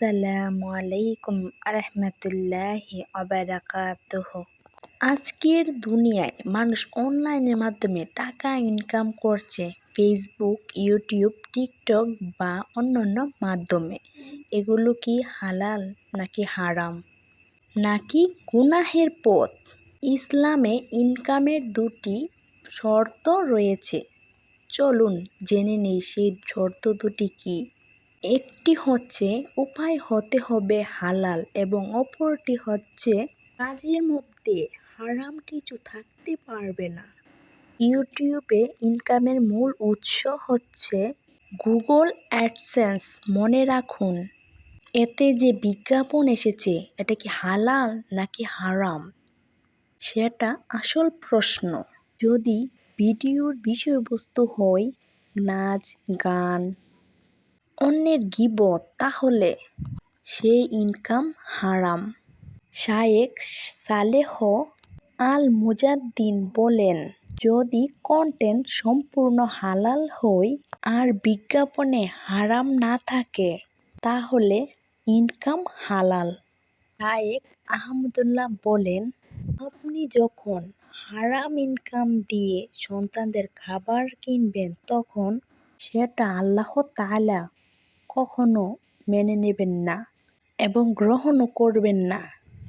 আসসালামু আলাইকুম আরহামতুল্লাহি আবরাকাতুহ। আজকের দুনিয়ায় মানুষ অনলাইনের মাধ্যমে টাকা ইনকাম করছে ফেসবুক ইউটিউব টিকটক বা অন্যান্য মাধ্যমে। এগুলো কি হালাল নাকি হারাম? নাকি গুনাহের পথ? ইসলামে ইনকামের দুটি শর্ত রয়েছে। চলুন জেনে নেই সেই শর্ত দুটি কী? একটি হচ্ছে উপায় হতে হবে হালাল এবং অপরটি হচ্ছে কাজের মধ্যে হারাম কিছু থাকতে পারবে না। ইউটিউবে ইনকামের মূল উৎস হচ্ছে গুগল অ্যাডসেন্স, মনে রাখুন। এতে যে বিজ্ঞাপন এসেছে, এটা কি হালাল নাকি হারাম? সেটা আসল প্রশ্ন। যদি ভিডিওর বিষয়বস্তু হয়, নাচ, গান অন্যের গিবত, তাহলে সেই ইনকাম হারাম। শায়েক সালেহ আল মুজাদ্দিন বলেন, যদি কন্টেন্ট সম্পূর্ণ হালাল হয় আর বিজ্ঞাপনে হারাম না থাকে, তাহলে ইনকাম হালাল। শায়েক আহমদুল্লাহ বলেন, আপনি যখন হারাম ইনকাম দিয়ে সন্তানদের খাবার কিনবেন, তখন সেটা আল্লাহ তাআলা কখনো মেনে নেবেন না এবং গ্রহণও করবেন না।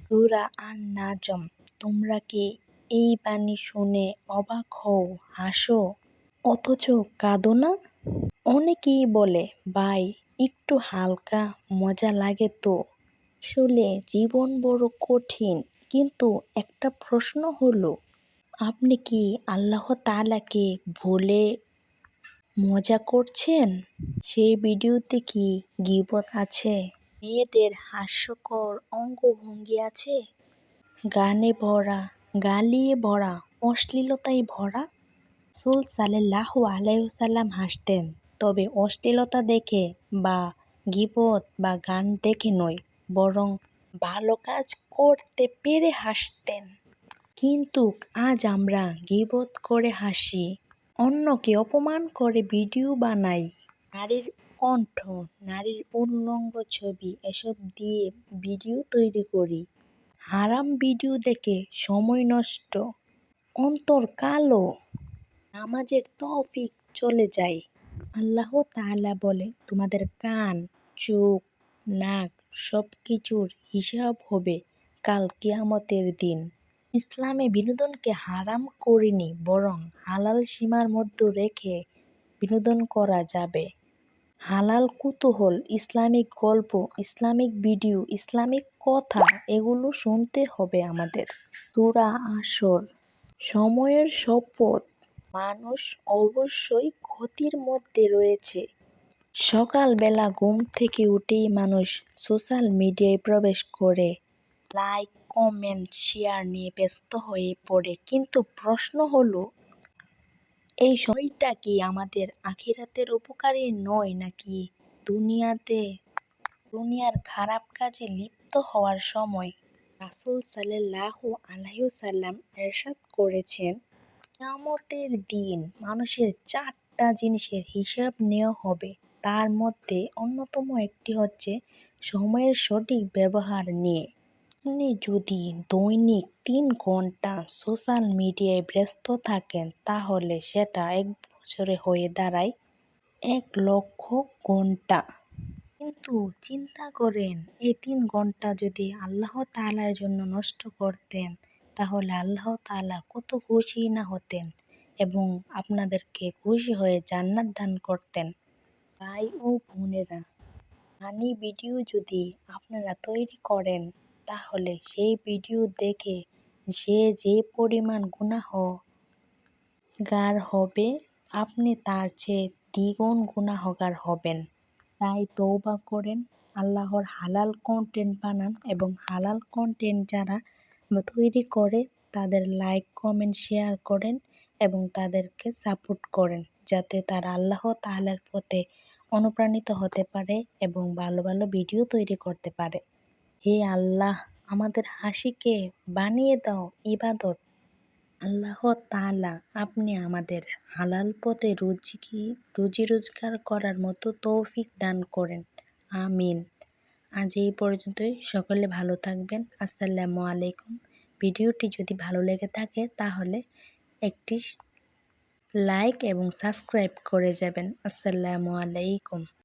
সূরা আন-নাজম, তোমরা কি এই বাণী শুনে অবাক হও, হাসো? অথচ কাঁদো না? অনেকেই বলে, ভাই, একটু হালকা, মজা লাগে তো। আসলে জীবন বড় কঠিন, কিন্তু একটা প্রশ্ন হলো, আপনি কি আল্লাহ তালাকে ভুলে মজা করছেন? সেই ভিডিওতে কি গীবত আছে? মেয়েদের হাস্যকর অঙ্গভঙ্গি আছে? গানে ভরা, গালিয়ে ভরা, অশ্লীলতায় ভরা? রাসূল সাল্লাল্লাহু আলাইহি ওয়াসাল্লাম হাসতেন, তবে অশ্লীলতা দেখে বা গীবত বা গান দেখে নয়, বরং ভালো কাজ করতে পেরে হাসতেন। কিন্তু আজ আমরা গিবত করে হাসি অন্যকে অপমান করে ভিডিও বানাই। নারীর কণ্ঠ, নারীর উলঙ্গ ছবি, এসব দিয়ে ভিডিও তৈরি করি। হারাম ভিডিও দেখে সময় নষ্ট, অন্তর কালো। নামাজের তৌফিক চলে যায়। আল্লাহ তাআলা বলে, তোমাদের কান, চোখ, নাক সব কিছুর হিসাব হবে কাল কিয়ামতের দিন। ইসলামে বিনোদনকে হারাম করেনি, বরং হালাল সীমার মধ্যে রেখে বিনোদন করা যাবে। হালাল কুতূহল, ইসলামিক গল্প, ইসলামিক ভিডিও, ইসলামিক কথা, এগুলো শুনতে হবে আমাদের। সূরা আসর সময়ের শপথ, মানুষ অবশ্যই ক্ষতির মধ্যে রয়েছে। সকালবেলা ঘুম থেকে উঠেই মানুষ সোশ্যাল মিডিয়ায় প্রবেশ করে লাইক কমেন্ট শেয়ার নিয়ে ব্যস্ত হয়ে পড়ে। কিন্তু প্রশ্ন হলো, এই সময়টা কি আমাদের আখিরাতের উপকারী নয় নাকি দুনিয়াতে দুনিয়ার খারাপ কাজে লিপ্ত হওয়ার সময় রাসূল সাল্লাল্লাহু আলাইহি ওয়াসাল্লাম এরশাদ করেছেন, কিয়ামতের দিন মানুষের চারটা জিনিসের হিসাব নেওয়া হবে। তার মধ্যে অন্যতম একটি হচ্ছে, সময়ের সঠিক ব্যবহার নিয়ে। আপনি যদি দৈনিক তিন ঘণ্টা সোশ্যাল মিডিয়ায় ব্যস্ত থাকেন, তাহলে সেটা এক বছরে হয়ে দাঁড়ায় এক লক্ষ ঘণ্টা। কিন্তু চিন্তা করেন এই তিন ঘণ্টা যদি আল্লাহ তালার জন্য নষ্ট করতেন, তাহলে আল্লাহ তাআলা কত খুশি না হতেন এবং আপনাদেরকে খুশি হয়ে জান্নাত দান করতেন। ভাই ও বোনেরা ফানি ভিডিও যদি আপনারা তৈরি করেন তাহলে সেই ভিডিও দেখে যে যে পরিমাণ গুনাহগার হবে, আপনি তার চেয়ে দ্বিগুণ গুনাহগার হবেন। তাই তওবা করেন, আল্লাহর হালাল কন্টেন্ট বানান এবং হালাল কন্টেন্ট যারা তৈরি করে তাদের লাইক কমেন্ট শেয়ার করেন এবং তাদেরকে সাপোর্ট করেন যাতে তারা আল্লাহ তাআলার পথে অনুপ্রাণিত হতে পারে এবং ভালো ভালো ভিডিও তৈরি করতে পারে। হে আল্লাহ, আমাদের হাসিকে বানিয়ে দাও ইবাদত। আল্লাহ তাআলা আপনি আমাদের হালাল পথে রুজি রুজি রোজগার করার মতো তৌফিক দান করেন। আমিন। আজ এই পর্যন্তই। সকলে ভালো থাকবেন। আসসালামু আলাইকুম। ভিডিওটি যদি ভালো লেগে থাকে, তাহলে একটি লাইক এবং সাবস্ক্রাইব করে যাবেন। আসসালামু আলাইকুম।